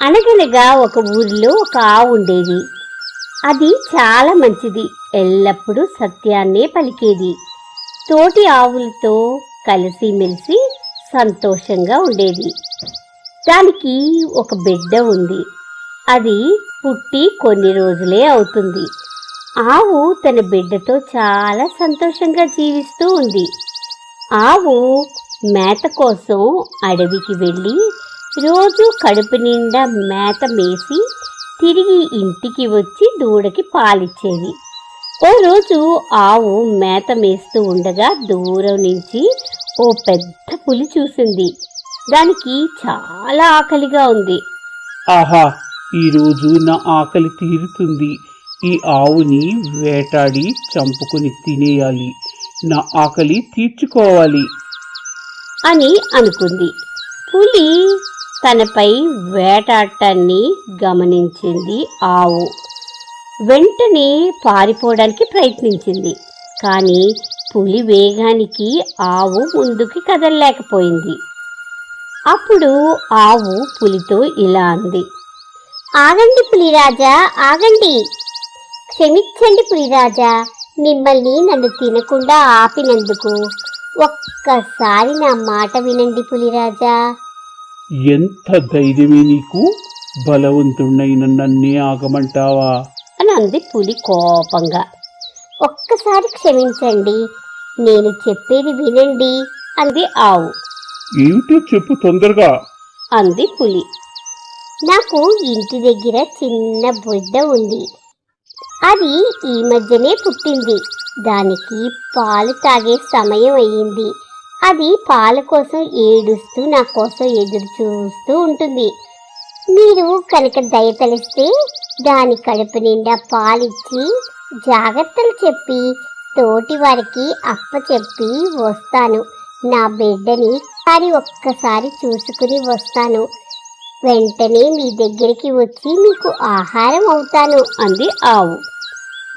అనగనగా ఒక ఊరిలో ఒక ఆవు ఉండేది. అది చాలా మంచిది. ఎల్లప్పుడూ సత్యాన్నే పలికేది. తోటి ఆవులతో కలిసిమెలిసి సంతోషంగా ఉండేది. దానికి ఒక బిడ్డ ఉంది. అది పుట్టి కొన్ని రోజులే అవుతుంది. ఆవు తన బిడ్డతో చాలా సంతోషంగా జీవిస్తూ ఉంది. ఆవు మేత కోసం అడవికి వెళ్ళి రోజు కడుపు నిండా మేత మేసి తిరిగి ఇంటికి వచ్చి దూడకి పాలిచ్చేది. ఓ రోజు ఆవు మేత మేస్తూ ఉండగా దూరం నుంచి ఓ పెద్ద పులి చూసింది. దానికి చాలా ఆకలిగా ఉంది. ఆహా ఈరోజు నా ఆకలి తీరుతుంది. ఈ ఆవుని వేటాడి చంపుకుని తినేయాలి. నా ఆకలి తీర్చుకోవాలి. అని అనుకుంది. పులి తనపై వేటాడటాన్ని గమనించింది ఆవు. వెంటనే పారిపోవడానికి ప్రయత్నించింది. కానీ పులి వేగానికి ఆవు ముందుకి కదలలేకపోయింది. అప్పుడు ఆవు పులితో ఇలా అంది. ఆగండి పులిరాజా ఆగండి. క్షమించండి పులిరాజా మిమ్మల్ని నన్ను తినకుండా ఆపినందుకు ఒక్కసారి నా మాట వినండి పులిరాజా. ఎంత ధైర్యమే నీకు? బలవంతుడైన నన్నే ఆగమంటావా? అని అంది పులి కోపంగా. ఒక్కసారి క్షమించండి నేను చెప్పేది వినండి అంది ఆవు. ఏమిటో చెప్పు తొందరగా. అంది పులి. నాకు ఇంటి దగ్గర చిన్న బిడ్డ ఉంది. అది ఈ మధ్యనే పుట్టింది. దానికి పాలు తాగే సమయం అయ్యింది. అది పాల కోసం ఏడుస్తూ నా కోసం ఎదురు చూస్తూ ఉంటుంది. మీరు కనుక దయతలిస్తే దాని కడుపు నిండా పాలిచ్చి జాగ్రత్తలు చెప్పి తోటి వారికి అప్ప చెప్పి వస్తాను. నా బిడ్డని వారి ఒక్కసారి చూసుకుని వస్తాను. వెంటనే మీ దగ్గరికి వచ్చి మీకు ఆహారం అవుతాను అంది ఆవు.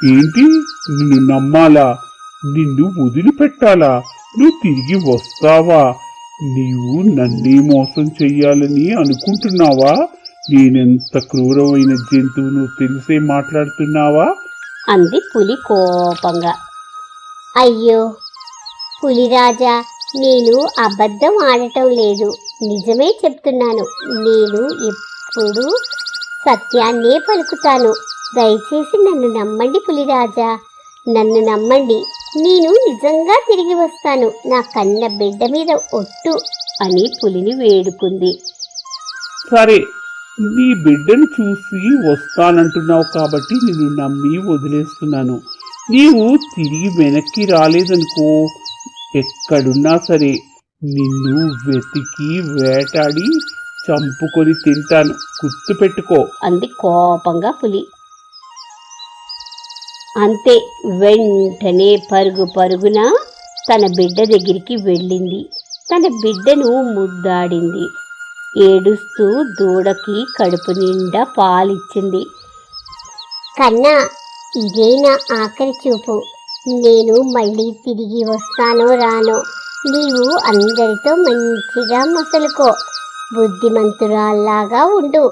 ఏంటి? నిన్ను నమ్మాలా? నిన్ను వదిలిపెట్టాలా? నువ్వు తిరిగి వస్తావా నీవు నన్నే మోసం చెయ్యాలని అనుకుంటున్నావా? నేనెంత క్రూరమైన జంతువును తెలిసే మాట్లాడుతున్నావా? అంది పులి కోపంగా. అయ్యో పులిరాజా నేను అబద్ధం ఆడటం లేదు. నిజమే చెప్తున్నాను. నేను ఎప్పుడు సత్యాన్నే పలుకుతాను. దయచేసి నన్ను నమ్మండి పులిరాజా నన్ను నమ్మండి. నేను నిజంగా తిరిగి వస్తాను. నా కన్న బిడ్డ మీద ఒట్టు అని పులిని వేడుకుంది. సరే నీ బిడ్డను చూసి వస్తానంటున్నావు కాబట్టి నిన్ను నమ్మి వదిలేస్తున్నాను. నీవు తిరిగి వెనక్కి రాలేదనుకో ఎక్కడున్నా సరే నిన్ను వెతికి వేటాడి చంపుకొని తింటాను. గుర్తుపెట్టుకో. అంది కోపంగా పులి. అంతే. వెంటనే పరుగు పరుగున తన బిడ్డ దగ్గరికి వెళ్ళింది. తన బిడ్డను ముద్దాడింది. ఏడుస్తూ దూడకి కడుపు నిండా పాలిచ్చింది. కన్నా ఇదే నా ఆఖరి చూపు? నేను మళ్ళీ తిరిగి వస్తానో రానో? నీవు అందరితో మంచిగా మసలుకో. బుద్ధిమంతురాల్లాగా ఉండు.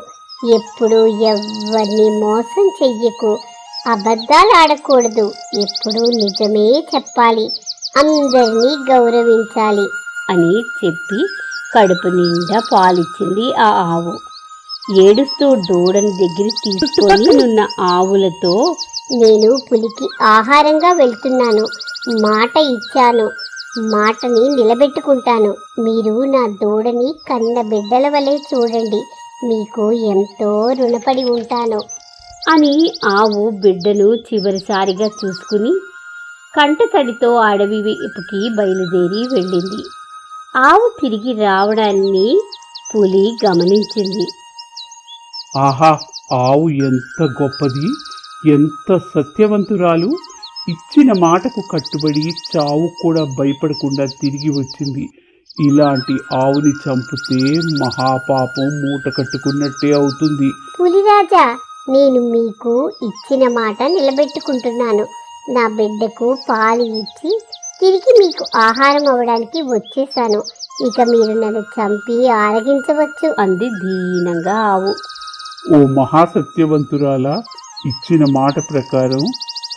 ఎప్పుడు ఎవరిని మోసం చెయ్యకు. అబద్ధాలు ఆడకూడదు. ఎప్పుడు నిజమే చెప్పాలి. అందరినీ గౌరవించాలి. అని చెప్పి కడుపు నిండా పాలిచ్చింది ఆ ఆవు. ఏడుస్తూ దూడని దగ్గర తీసుకొని ఉన్న ఆవులతో నేను పులికి ఆహారంగా వెళ్తున్నాను. మాట ఇచ్చాను. మాటని నిలబెట్టుకుంటాను. మీరు నా దూడని కన్న బిడ్డల వలె చూడండి. మీకు ఎంతో రుణపడి ఉంటాను. అని ఆవు బిడ్డను చివరిసారిగా చూసుకుని కంటతడితో అడవి వైపుకి బయలుదేరి వెళ్ళింది. ఆవు తిరిగి రావడాన్ని పులి గమనించింది. ఆహా ఆవు ఎంత గొప్పది ఎంత సత్యవంతురాలు. ఇచ్చిన మాటకు కట్టుబడి చావు కూడా భయపడకుండా తిరిగి వచ్చింది. ఇలాంటి ఆవుని చంపితే మహాపాపం మూట కట్టుకున్నట్టే అవుతుంది. పులిరాజా నేను మీకు ఇచ్చిన మాట నిలబెట్టుకుంటున్నాను. నా బిడ్డకు పాలు ఇచ్చి తిరిగి మీకు ఆహారం అవ్వడానికి వచ్చేసాను. ఇక మీరు నన్ను చంపి ఆరగించవచ్చు. అంది దీనంగా ఆవు. ఓ మహాసత్యవంతురాల ఇచ్చిన మాట ప్రకారం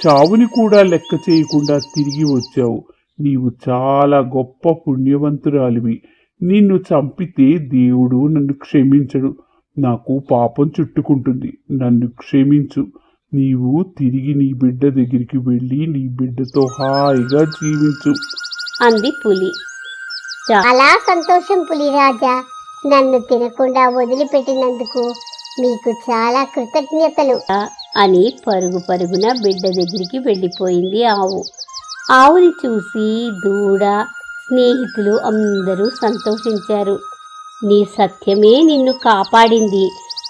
చావుని కూడా లెక్క చేయకుండా తిరిగి వచ్చావు. నీవు చాలా గొప్ప పుణ్యవంతురాలివి. నిన్ను చంపితే దేవుడు నన్ను క్షమించడు. నాకు పాపం చుట్టుకుంటుంది. నన్ను క్షమించు. నీవు తిరిగి నీ బిడ్డ దగ్గరికి వెళ్ళి నీ బిడ్డతో హాయిగా జీవించు. అంది పులి. చాలా సంతోషం పులిరాజా నన్ను తినకుండా వదిలిపెట్టినందుకు మీకు చాలా కృతజ్ఞతలు. అని పరుగు పరుగున బిడ్డ దగ్గరికి వెళ్ళిపోయింది ఆవు. ఆవుని చూసి దూడ స్నేహితులు అందరూ సంతోషించారు. నీ సత్యమే నిన్ను కాపాడింది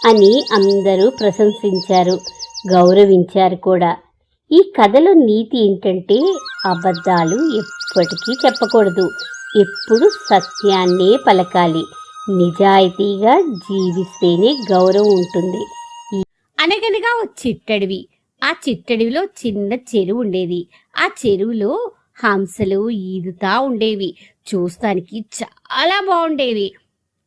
అని అందరూ ప్రశంసించారు గౌరవించారు కూడా. ఈ కథలో నీతి ఏంటంటే అబద్ధాలు ఎప్పటికీ చెప్పకూడదు. ఎప్పుడు సత్యాన్నే పలకాలి. నిజాయితీగా జీవిస్తేనే గౌరవం ఉంటుంది. అనగనగా ఓ చిట్టడివి. ఆ చిట్టడివిలో చిన్న చెరువు ఉండేది. ఆ చెరువులో హంసలు ఈదుతా ఉండేవి. చూస్తానికి చాలా బాగుండేవి.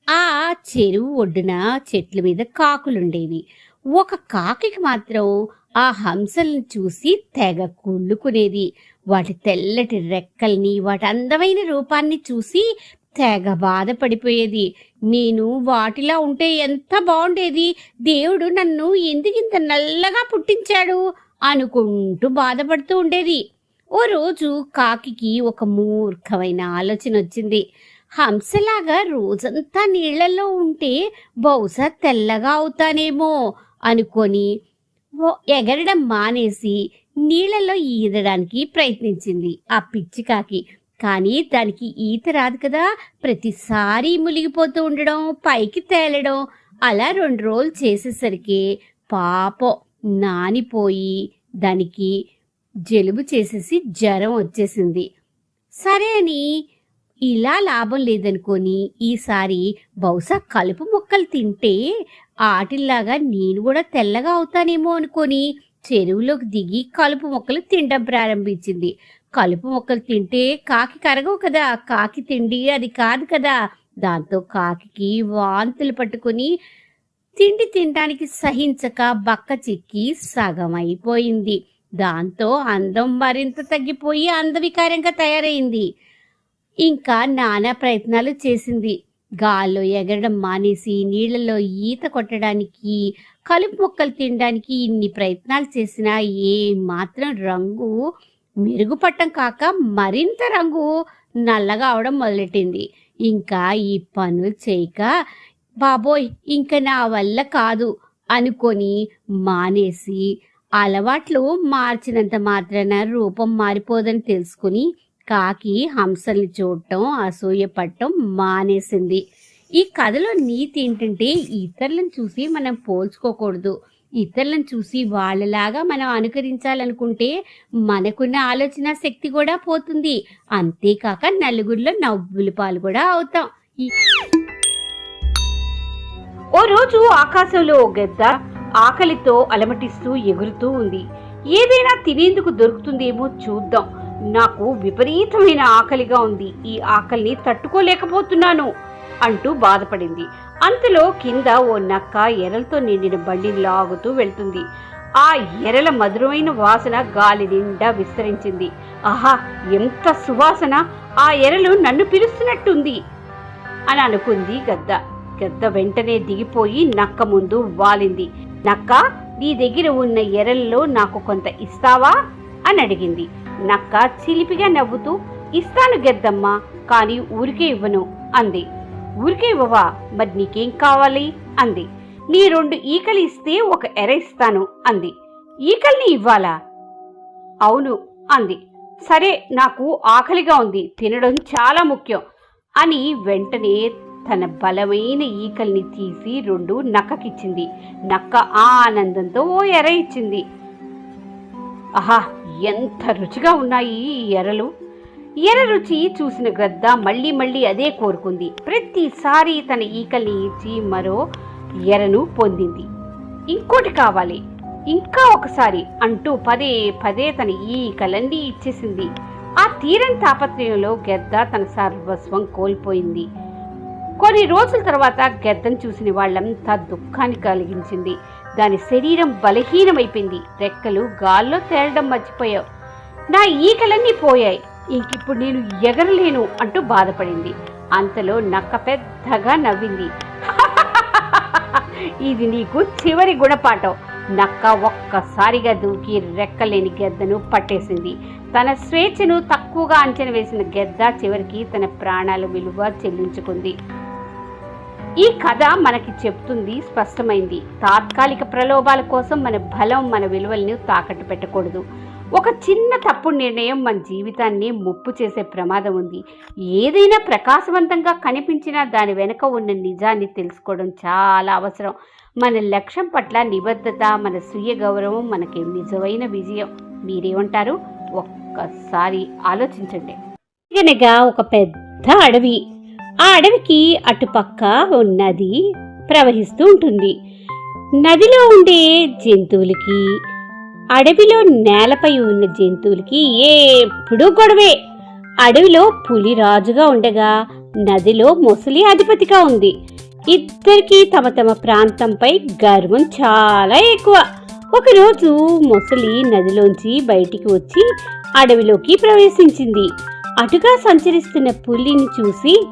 ఆ చెరువు ఒడ్డున చెట్ల మీద కాకులుండేవి. ఒక కాకికి మాత్రం ఆ హంసలను చూసి తెగ కుళ్ళుకునేది. వాటి తెల్లటి రెక్కల్ని వాటి అందమైన రూపాన్ని చూసి తెగ బాధపడిపోయేది. నేను వాటిలా ఉంటే ఎంత బాగుండేది? దేవుడు నన్ను ఎందుకింత నల్లగా పుట్టించాడు? అనుకుంటూ బాధపడుతూ ఉండేది. ఓ రోజు కాకి ఒక మూర్ఖమైన ఆలోచన వచ్చింది హంసలాగా రోజంతా నీళ్ళలో ఉంటే బహుశా తెల్లగా అవుతానేమో అనుకొని ఎగరడం మానేసి నీళ్ళలో ఈదడానికి ప్రయత్నించింది ఆ పిచ్చికాకి కానీ దానికి ఈత రాదు కదా. ప్రతిసారి మునిగిపోతూ ఉండడం పైకి తేలడం అలా రెండు రోజులు చేసేసరికి పాపం నానిపోయి దానికి జలుబు చేసేసి జ్వరం వచ్చేసింది. సరే అని ఇలా లాభం లేదనుకొని ఈసారి బహుశా కలుపు మొక్కలు తింటే ఆటిల్లాగా నేను కూడా తెల్లగా అవుతానేమో అనుకొని చెరువులోకి దిగి కలుపు మొక్కలు తినడం ప్రారంభించింది. కలుపు మొక్కలు తింటే కాకి కరగవు కదా కాకి తిండి అది కాదు కదా. దాంతో కాకి వాంతులు పట్టుకొని తిండి తినడానికి సహించక బక్క చిక్కి సగం అయిపోయింది దాంతో అందం మరింత తగ్గిపోయి అందవికారంగా తయారైంది. ఇంకా నానా ప్రయత్నాలు చేసింది. గాల్లో ఎగరడం మానేసి నీళ్ళలో ఈత కొట్టడానికి కలుపు మొక్కలు తినడానికి ఇన్ని ప్రయత్నాలు చేసినా ఏ మాత్రం రంగు మెరుగుపట్టం కాక మరింత రంగు నల్లగా అవడం మొదలెట్టింది. ఇంకా ఈ పనులు చేయక బాబోయ్ ఇంకా నా వల్ల కాదు అనుకొని మానేసి అలవాట్లు మార్చినంత మాత్రాన రూపం మారిపోదని తెలుసుకుని కాకి హంసల్ని చూడటం అసూయపడటం మానేసింది. ఈ కథలో నీతి ఏంటంటే ఇతరులను చూసి మనం పోల్చుకోకూడదు. ఇతరులను చూసి వాళ్ళలాగా మనం అనుకరించాలనుకుంటే మనకున్న ఆలోచన శక్తి కూడా పోతుంది. అంతేకాక నలుగురిలో నవ్వుల పాలు కూడా అవుతాం. ఓ రోజు ఆకాశంలో ఓ గద్ద ఆకలితో అలమటిస్తూ ఎగురుతూ ఉంది. ఏదైనా తినేందుకు దొరుకుతుందేమో చూద్దాం. నాకు విపరీతమైన ఆకలిగా ఉంది. ఈ ఆకలిని తట్టుకోలేకపోతున్నాను అంటూ బాధపడింది. అంతలో కింద ఓ నక్క ఎరలతో నిండిన బండిని లాగుతూ వెళ్తుంది. ఆ ఎరల మధురమైన వాసన గాలి నిండా విస్తరించింది. ఆహా ఎంత సువాసన! ఆ ఎరలు నన్ను పిలుస్తున్నట్టుంది అని అనుకుంది గద్ద. గద్ద వెంటనే దిగిపోయి నక్క ముందు వాలింది. నక్క నీ దగ్గర ఉన్న ఎరల్లో నాకు కొంత ఇస్తావా? అని అడిగింది. నక్క చిలిపిగా నవ్వుతూ ఇస్తాను గెద్దమ్మా కానీ ఊరికే ఇవ్వను అంది. ఊరికే ఇవ్వవా? మరి నీకేం కావాలి? అంది. నీ రెండు ఈకలు ఇస్తే ఒక ఎర ఇస్తాను అంది. ఈకల్ని ఇవ్వాలా? అవును అంది. సరే నాకు ఆకలిగా ఉంది తినడం చాలా ముఖ్యం అని వెంటనే తన బలమైన ఈకల్ని తీసి రెండు నక్కకిచ్చింది. నక్క ఆనందంతో ఓ ఎర ఇచ్చింది. ఆహా ఎంత రుచిగా ఉన్నాయి ఈ ఎరలు. ఎర రుచి చూసిన గద్ద మళ్ళీ మళ్ళీ అదే కోరుకుంది. ప్రతిసారి తన ఈకల్ని ఇచ్చి మరో ఎరను పొందింది. ఇంకోటి కావాలి. ఇంకా ఒకసారి అంటూ పదే పదే తన ఈకలన్నీ ఇచ్చేసింది. ఆ తీరని తాపత్రయంలో గెద్ద తన సర్వస్వం కోల్పోయింది. కొన్ని రోజుల తర్వాత గెద్దను చూసిన వాళ్ళంతా దుఃఖాన్ని కలిగించింది. దాని శరీరం బలహీనమైపోయింది. రెక్కలు గాల్లో తేలడం మర్చిపోయావు. నా ఈకలన్నీ పోయాయి. ఇంకిప్పుడు నేను ఎగరలేను అంటూ బాధపడింది. అంతలో నక్క పెద్దగా నవ్వింది. ఇది నీకు చివరి గుణపాఠం. నక్క ఒక్కసారిగా దూకి రెక్కలేని గెద్దను పట్టేసింది. తన స్వేచ్ఛను తక్కువగా అంచనా వేసిన గెద్ద చివరికి తన ప్రాణాల విలువ చెల్లించుకుంది. ఈ కథ మనకి చెప్తుంది స్పష్టమైంది. తాత్కాలిక ప్రలోభాల కోసం మన బలం మన విలువల్ని తాకట్టు పెట్టకూడదు. ఒక చిన్న తప్పుడు నిర్ణయం మన జీవితాన్ని ముప్పు చేసే ప్రమాదం ఉంది. ఏదైనా ప్రకాశవంతంగా కనిపించినా దాని వెనుక ఉన్న నిజాన్ని తెలుసుకోవడం చాలా అవసరం. మన లక్ష్యం పట్ల నిబద్ధత మన స్వీయ గౌరవం మనకి నిజమైన విజయం. మీరేమంటారు ఒక్కసారి ఆలోచించండి. అనగా ఒక పెద్ద అడవి. ఆ అడవికి అటుపక్క నది ప్రవహిస్తూ ఉంటుంది. నదిలో ఉండే జంతువులకి అడవిలో నేలపై ఉన్న జంతువులకి ఎప్పుడూ గొడవే. అడవిలో పులి రాజుగా ఉండగా నదిలో మొసలి అధిపతిగా ఉంది. ఇద్దరికీ తమ తమ ప్రాంతంపై గర్వం చాలా ఎక్కువ. ఒకరోజు మొసలి నదిలోంచి బయటికి వచ్చి అడవిలోకి ప్రవేశించింది. అటుగా సంచరిస్తున్న పులిని చూసి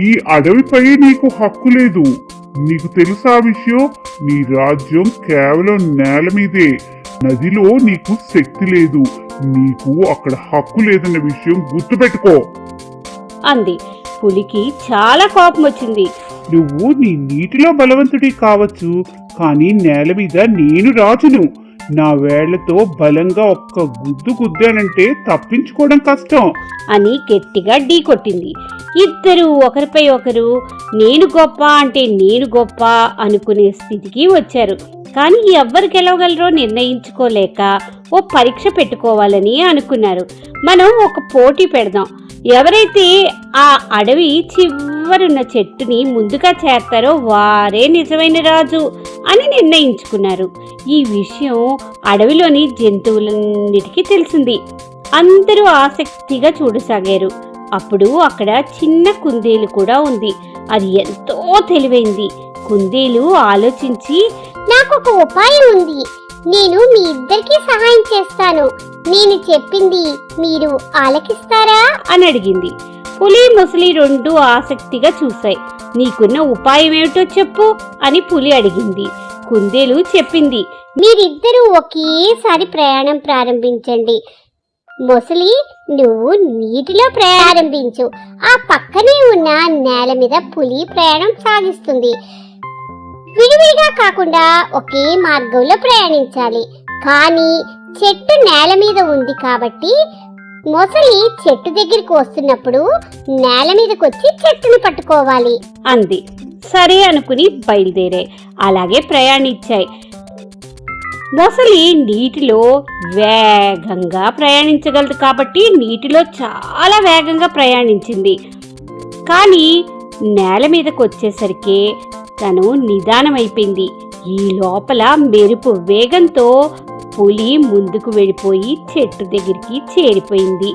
ఈ అడవిపై నీకు హక్కు లేదు. నీకు తెలుసా విషయం? నీ రాజ్యం కేవలం నేల మీదే. నదిలో నీకు శక్తి లేదు. నీకు అక్కడ హక్కు లేదన్న విషయం గుర్తుపెట్టుకో. అంది. పులికి చాలా కోపం వచ్చింది నువ్వు నీ నీటిలో బలవంతుడి కావచ్చు కానీ నేల మీద నేను రాజును. నా వేళ్ళతో బలంగా ఒక్క గుద్దు గుద్దానంటే తప్పించుకోవడం కష్టం. అని గట్టిగా ఢీకొట్టింది ఇద్దరు ఒకరిపై ఒకరు నేను గొప్ప అంటే నేను గొప్ప అనుకునే స్థితికి వచ్చారు. కానీ ఎవ్వరు గెలవగలరో నిర్ణయించుకోలేక ఓ పరీక్ష పెట్టుకోవాలని అనుకున్నారు. మనం ఒక పోటీ పెడదాం. ఎవరైతే ఆ అడవి చివరున్న చెట్టుని ముందుగా చేస్తారో వారే నిజమైన రాజు అని నిర్ణయించుకున్నారు. ఈ విషయం అడవిలోని జంతువులన్నిటికీ తెలిసింది. అందరూ ఆసక్తిగా చూడసాగారు. అప్పుడు అక్కడ చిన్న కుందేలు కూడా ఉంది. అది ఎంతో తెలివైంది. కుందేలు ఆలోచించి నాకు ఒక ఉపాయం ఉంది. నేను మీ ఇద్దరికి సహాయం చేస్తాను. నేను చెప్పింది మీరు ఆలకిస్తారా? అని అడిగింది. పులి ముసలి రెండు ఆసక్తిగా చూశాయి. నీకున్న ఉపాయం ఏమిటో చెప్పు అని పులి అడిగింది. కుందేలు చెప్పింది మీరిద్దరూ ఒకేసారి ప్రయాణం ప్రారంభించండి. మొసలి నువ్వు నీటిలో ప్రారంభించు ఆ పక్కనే ఉన్న నేల మీద పులి ప్రయాణం సాగిస్తుంది. విడివిడిగా కాకుండా ఒకే మార్గంలో ప్రయాణించాలి. కానీ చెట్టు నేల మీద ఉంది కాబట్టి మొసలి చెట్టు దగ్గరికి వస్తున్నప్పుడు నేల మీదకి వచ్చి చెట్టుని పట్టుకోవాలి. అంది. సరే అనుకుని బయలుదేరాయి అలాగే ప్రయాణించాయి. మొసలి నీటిలో వేగంగా ప్రయాణించగలదు కాబట్టి నీటిలో చాలా వేగంగా ప్రయాణించింది. కానీ నేల మీదకి వచ్చేసరికి తను నిదానమైపోయింది. ఈ లోపల మెరుపు వేగంతో పులి ముందుకు వెళ్ళిపోయి చెట్టు దగ్గరికి చేరిపోయింది.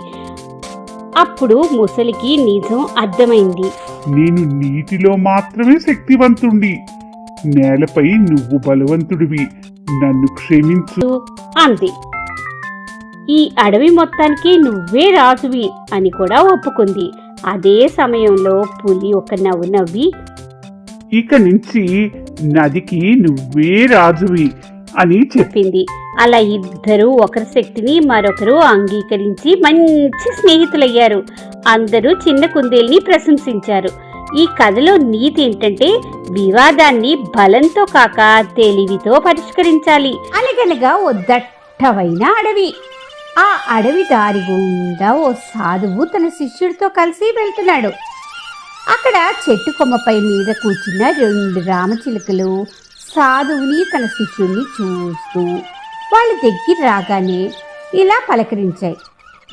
అప్పుడు ముసలికి నిజం అర్థమైంది. నేను నీటిలో మాత్రమే శక్తివంతుణ్ణి. నేలపై నువ్వు బలవంతుడివి. నన్ను క్షమించు. అంది. ఈ అడవి మొత్తానికి నువ్వే రాజువి అని కూడా ఒప్పుకుంది. అదే సమయంలో పులి ఒక నవ్వు నవ్వి ఇక నుంచి నదికి నువ్వే రాజువి అని చెప్పి చెప్పింది. అలా ఇద్దరు ఒకరి శక్తిని మరొకరు అంగీకరించి మంచి స్నేహితులయ్యారు. అందరూ చిన్న కుందేల్ని ప్రశంసించారు. ఈ కథలో నీతి ఏంటంటే వివాదాన్ని బలంతో కాక తెలివితో పరిష్కరించాలి. అనగనగా ఓ దట్టమైన అడవి. ఆ అడవి దారి గుండా ఓ సాధువు తన శిష్యుడితో కలిసి వెళ్తున్నాడు. అక్కడ చెట్టు కొమ్మపై మీద కూర్చున్న రెండు రామచిలుకలు సాధువుని తన శిష్యుణ్ణి చూస్తూ వాళ్ళ దగ్గర రాగానే ఇలా పలకరించాయి.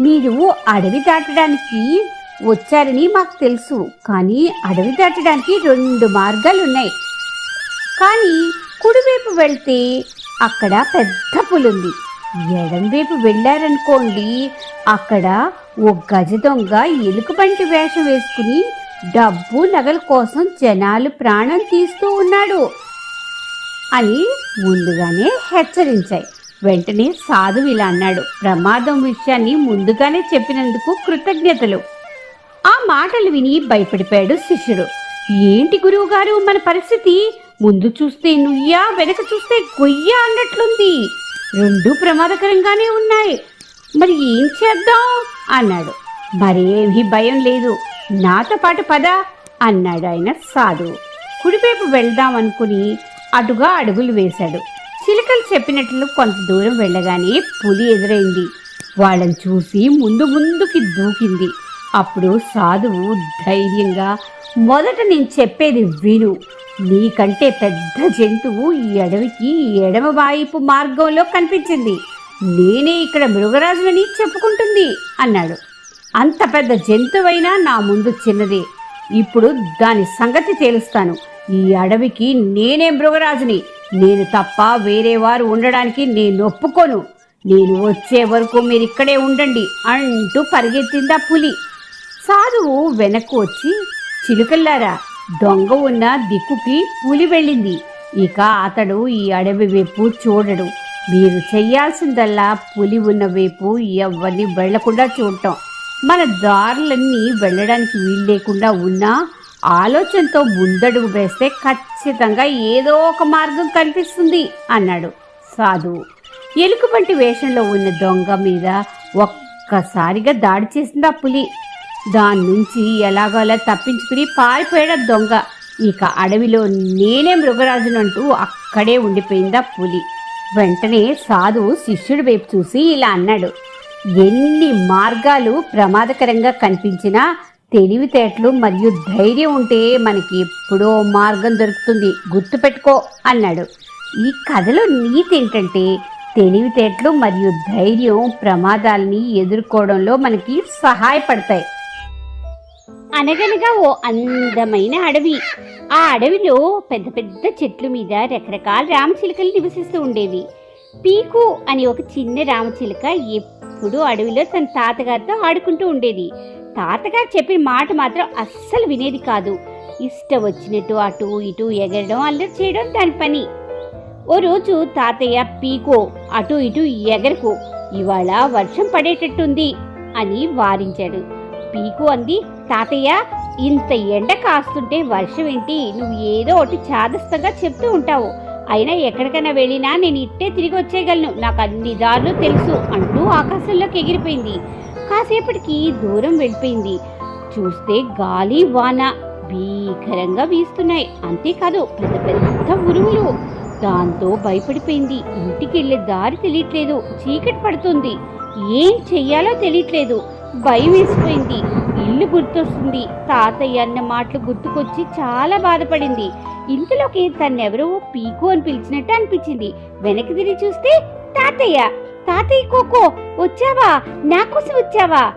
మీరు అడవి దాటడానికి వచ్చారని మాకు తెలుసు కానీ అడవి దాటడానికి రెండు మార్గాలు ఉన్నాయి కానీ కుడివైపు వెళ్తే అక్కడ పెద్ద పులుంది. ఎడం వైపు వెళ్ళారనుకోండి అక్కడ ఓ గజ దొంగ ఎలుకబంటి వేషం వేసుకుని డబ్బు నగల కోసం జనాలు ప్రాణం తీస్తూ ఉన్నాడు అని ముందుగానే హెచ్చరించాయి. వెంటనే సాధువు ఇలా అన్నాడు. ప్రమాదం విషయాన్ని ముందుగానే చెప్పినందుకు కృతజ్ఞతలు. ఆ మాటలు విని భయపడిపోయాడు శిష్యుడు. ఏంటి గురువుగారు మన పరిస్థితి? ముందు చూస్తే నుయ్యా వెనక చూస్తే గొయ్య అన్నట్లుంది. రెండు ప్రమాదకరంగానే ఉన్నాయి. మరి ఏం చేద్దాం? అన్నాడు. మరేమీ భయం లేదు. నాతో పాటు పద అన్నాడాయన సాధు సాధువు. కుడివైపు వెళ్దాం అనుకుని అటుగా అడుగులు వేశాడు. చిలుకలు చెప్పినట్లు కొంత దూరం వెళ్ళగానే పులి ఎదురైంది. వాళ్ళని చూసి ముందు ముందుకి దూకింది. అప్పుడు సాధువు ధైర్యంగా మొదట నేను చెప్పేది విను. నీకంటే పెద్ద జంతువు ఈ అడవికి ఎడమ వైపు మార్గంలో కనిపించింది. నేనే ఇక్కడ మృగరాజులని చెప్పుకుంటుంది అన్నాడు. అంత పెద్ద జంతువైనా నా ముందు చిన్నదే. ఇప్పుడు దాని సంగతి తేలుస్తాను. ఈ అడవికి నేనే మృగరాజుని. నేను తప్ప వేరే వారు ఉండడానికి నేను ఒప్పుకోను. నేను వచ్చే వరకు మీరు ఇక్కడే ఉండండి అంటూ పరిగెత్తిందా పులి. సాధువు వెనక్కు వచ్చి చిలుకల్లారా దొంగ ఉన్న దిక్కుకి పులి వెళ్ళింది. ఇక అతడు ఈ అడవి వైపు చూడడు. మీరు చేయాల్సిందల్లా పులి ఉన్న వైపు ఎవరిని వెళ్ళకుండా చూడటం. మన దారులన్నీ వెళ్ళడానికి వీలు లేకుండా ఉన్నా ఆలోచనతో ముందడుగు వేస్తే ఖచ్చితంగా ఏదో ఒక మార్గం కనిపిస్తుంది అన్నాడు సాధువు. ఎలుకబంటి వేషంలో ఉన్న దొంగ మీద ఒక్కసారిగా దాడి చేసింది ఆ పులి. దాని నుంచి ఎలాగోలా తప్పించుకుని పారిపోయాడు దొంగ. ఇక అడవిలో నేనే మృగరాజునంటూ అక్కడే ఉండిపోయిందా పులి. వెంటనే సాధువు శిష్యుడి వైపు చూసి ఇలా అన్నాడు. ఎన్ని మార్గాలు ప్రమాదకరంగా కనిపించినా తెలివితేటలు మరియు ధైర్యం ఉంటే మనకి ఎప్పుడో మార్గం దొరుకుతుంది. గుర్తుపెట్టుకో అన్నాడు. ఈ కథలో నీతి ఏంటంటే తెలివితేటలు మరియు ధైర్యం ప్రమాదాలని ఎదుర్కోవడంలో మనకి సహాయపడతాయి. అనగనగా ఓ అందమైన అడవి. ఆ అడవిలో పెద్ద పెద్ద చెట్ల మీద రకరకాల రామచిలుకలు నివసిస్తూ ఉండేవి. పీకు అని ఒక చిన్న రామచిలుక ఎప్పుడూ అడవిలో తన తాతగారితో ఆడుకుంటూ ఉండేది. తాతగారు చెప్పిన మాట మాత్రం అస్సలు వినేది కాదు. ఇష్టం వచ్చినట్టు అటు ఇటు ఎగరడం అల్లరి చేయడం దాని పని. ఓ రోజు తాతయ్య పీకో అటు ఇటు ఎగరకు. ఇవాళ వర్షం పడేటట్టుంది అని వారించాడు. పీకు అంది తాతయ్య ఇంత ఎండ కాస్తుంటే వర్షం ఏంటి? నువ్వు ఏదో ఒకటి చాదస్తంగా చెప్తూ ఉంటావు. అయినా ఎక్కడికైనా వెళ్ళినా నేను ఇట్టే తిరిగి వచ్చేయగలను. నాకు అన్ని దారులు తెలుసు అంటూ ఆకాశంలోకి ఎగిరిపోయింది. కాసేపటికి దూరం వెళ్ళిపోయింది. చూస్తే గాలి వాన భీకరంగా వీస్తున్నాయి. అంతేకాదు పెద్ద పెద్ద ఉరువులు దాంతో భయపడిపోయింది. ఇంటికి వెళ్ళే దారి తెలియట్లేదు. చీకటి పడుతుంది. ఏం చెయ్యాలో తెలియట్లేదు. భయం వేసిపోయింది. ఇల్లు గుర్తొస్తుంది. తాతయ్య అన్న మాటలు గుర్తుకొచ్చి చాలా బాధపడింది. ఇంతలోకి తన్నెవరో పీకు అని పిలిచినట్టు అనిపించింది. వెనక్కి తిరిగి చూస్తే తాతయ్య తాతయ్య కోకో వచ్చావా? నా కోసం వచ్చావా?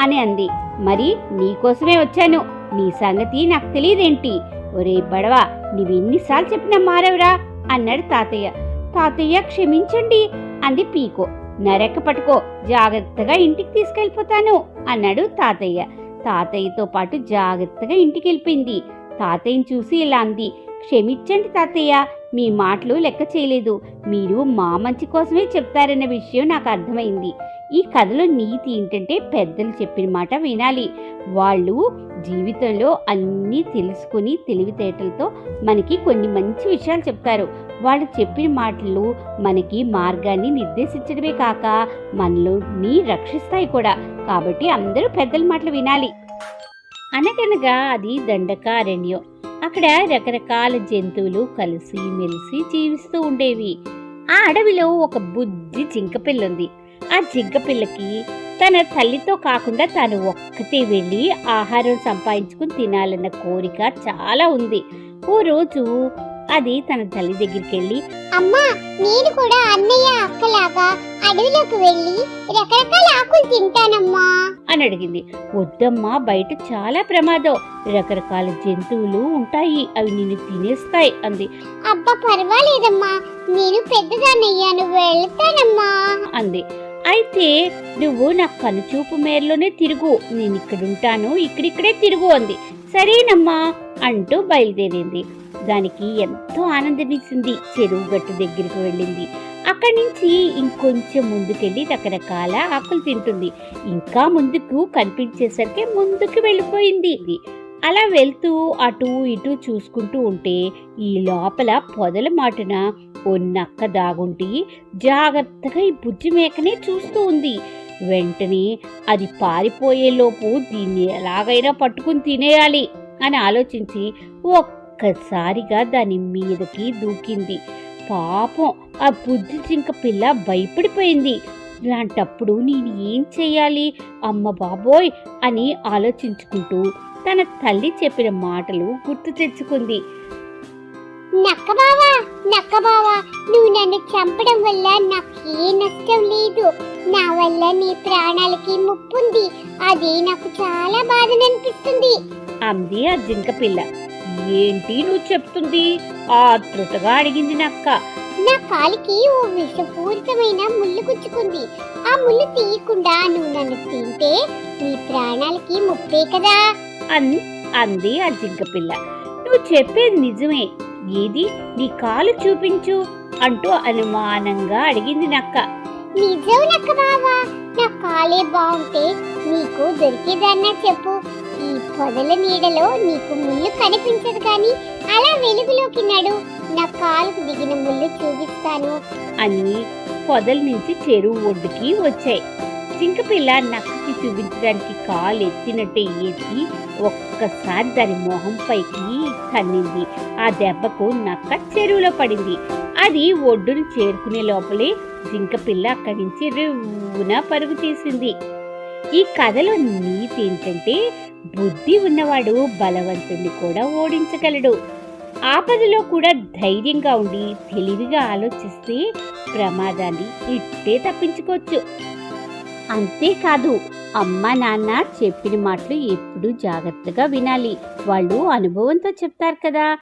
అని అంది. మరి నీకోసమే వచ్చాను. నీ సంగతి నాకు తెలియదేంటి? ఒరే బడవా నువ్వెన్నిసార్లు చెప్పినా మారవరా? అన్నాడు తాతయ్య. తాతయ్య క్షమించండి అంది పీకో. నరెక్క పట్టుకో జాగ్రత్తగా ఇంటికి తీసుకెళ్ళిపోతాను అన్నాడు తాతయ్య. తాతయ్యతో పాటు జాగ్రత్తగా ఇంటికి వెళ్ళిపోయింది తాతయ్యని చూసి ఇలా అంది క్షమించండి తాతయ్య మీ మాటలు లెక్క చేయలేదు. మీరు మా మంచి కోసమే చెప్తారన్న విషయం నాకు అర్థమైంది. ఈ కథలో నీతి ఏంటంటే పెద్దలు చెప్పిన మాట వినాలి. వాళ్ళు జీవితంలో అన్నీ తెలుసుకుని తెలివితేటలతో మనకి కొన్ని మంచి విషయాలు చెప్తారు. వాళ్ళు చెప్పిన మాటలు మనకి మార్గాన్ని నిర్దేశించడమే కాక మనలోని రక్షిస్తాయి కూడా. కాబట్టి అందరూ పెద్దల మాటలు వినాలి. అనగనగా అది దండకారణ్యం. అక్కడ రకరకాల జంతువులు కలిసి మెలిసి జీవిస్తూ ఉండేవి. ఆ అడవిలో ఒక బుజ్జి జింకపిల్ల ఉంది. ఆ జింకపిల్లకి తన తల్లితో కాకుండా తాను ఒక్కతే వెళ్ళి ఆహారం సంపాదించుకుని తినాలన్న కోరిక చాలా ఉంది. ఓ రోజు అది తన తల్లి దగ్గరికి వెళ్ళి అమ్మా నేను కూడా అన్నయ్య అక్కలాగా అడవిలోకి వెళ్ళి రకరకాల ఆకులు తింటానమ్మా అని అడిగింది. వద్దమ్మా బయట చాలా ప్రమాదం. రకరకాల జంతువులు ఉంటాయి. అవి నిన్ను తినేస్తాయి అంది. అబ్బా పర్వాలేదమ్మా. నేను పెద్దదాన్నయ్యాను వెళ్తానమ్మా అంది. అయితే నువ్వు నా కనుచూపు మేరలోనే తిరుగు. నేను ఇక్కడ ఉంటాను ఇక్కడిక్కడే తిరుగు అంది. సరేనమ్మా అంటూ బయలుదేరింది. దానికి ఎంతో ఆనందమేసింది. చెరువు గట్టు దగ్గరికి వెళ్ళింది. అక్కడి నుంచి ఇంకొంచెం ముందుకెళ్ళి రకరకాల ఆకులు తింటుంది. ఇంకా ముందుకు కనిపించేసరికి ముందుకు వెళ్ళిపోయింది. అలా వెళ్తూ అటు ఇటు చూసుకుంటూ ఉంటే ఈ లోపల పొదల మాటున ఓ నక్క దాగుంటి జాగ్రత్తగా ఈ బుజ్జి మేకనే చూస్తూ ఉంది. వెంటనే అది పారిపోయేలోపు దీన్ని ఎలాగైనా పట్టుకుని తినేయాలి అని ఆలోచించి ఒక్కసారిగా దాని మీదకి దూకింది. పాపం ఆ బుజ్జి జింక పిల్ల భయపడిపోయింది. ఇలాంటప్పుడు నేను ఏం చెయ్యాలి? అమ్మ బాబోయ్ అని ఆలోచించుకుంటూ తన తల్లి చెప్పిన మాటలు గుర్తు తెచ్చుకుంది. నక్క బావా నక్క బావా నువ్వు నన్ను చంపడం వల్ల నాకు ఏ నష్టం లేదు. నా వల్ల నీ ప్రాణాలకి ముప్పుంది. అది నాకు చాలా బాధననిపిస్తుంది. అంది ఆ జింక పిల్ల. ఏంటి నువ్వు చెప్తుంది? ఆతృతగా అడిగింది నక్క. నా కాలికి ఓ విషపూరితమైన ముళ్ళు గుచ్చుకుంది. ఆ ముళ్ళు తీయకుండా నువ్వు నన్ను తింటే నీ ప్రాణాలకి ముప్పే కదా? అన్ అంది ఆ జింక పిల్ల. నువ్వు చెప్పేది నిజమే. ఏది? నీ కాలు చూపించు అంటూ అనుమానంగా అడిగింది నక్క. నిజం నక్క బావా నా కాలే బాగుంటే నీకు దొరికేదన్నా చెప్పు. ఈ పొదల నీడలో నీకు ముళ్ళు కనిపించదు కానీ అలా వెలుగులోకి నడు. నా కాలుకు దిగిన ముళ్ళు చూపిస్తాను. అన్ని పొదల నుంచి చెరువు ఒడ్డుకి వచ్చాయి. జింకపిల్ల నక్కకి చూపించడానికి కాలు ఎత్తినట్టే ఎత్తి ఒక్కసారి దాని మొహం పైకి తన్నింది. ఆ దెబ్బకు నక్క చెరువులో పడింది. అది ఒడ్డును చేరుకునే లోపలే జింకపిల్ల అక్కడి నుంచి రివ్వున పరుగు తీసింది. ఈ కథలో నీతి ఏంటంటే బుద్ధి ఉన్నవాడు బలవంతుణ్ణి కూడా ఓడించగలడు. ఆపదలో కూడా ధైర్యంగా ఉండి తెలివిగా ఆలోచిస్తే ప్రమాదాన్ని ఇట్టే తప్పించుకోవచ్చు. అంతేకాదు అమ్మ నాన్న చెప్పిన మాటలు ఎప్పుడూ జాగ్రత్తగా వినాలి. వాళ్ళు అనుభవంతో చెప్తారు కదా.